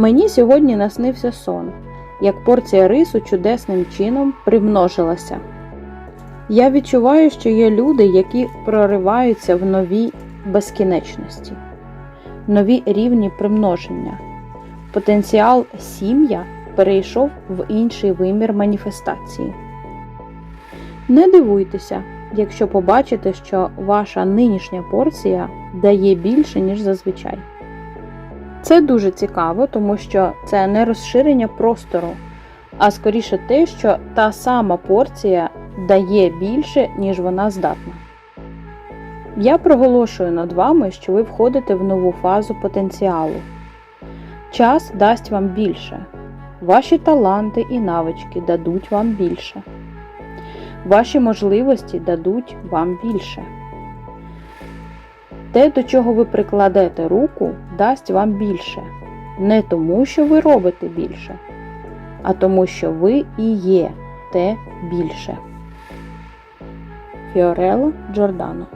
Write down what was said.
Мені сьогодні наснився сон, як порція рису чудесним чином примножилася. Я відчуваю, що є люди, які прориваються в нові безкінечності, нові рівні примноження. Потенціал сім'я перейшов в інший вимір маніфестації. Не дивуйтеся, якщо побачите, що ваша нинішня порція дає більше, ніж зазвичай. Це дуже цікаво, тому що це не розширення простору, а скоріше те, що та сама порція дає більше, ніж вона здатна. Я проголошую над вами, що ви входите в нову фазу потенціалу. Час дасть вам більше. Ваші таланти і навички дадуть вам більше. Ваші можливості дадуть вам більше. Те, до чого ви прикладете руку, дасть вам більше. Не тому, що ви робите більше, а тому, що ви і є те більше. Фіорело Джордано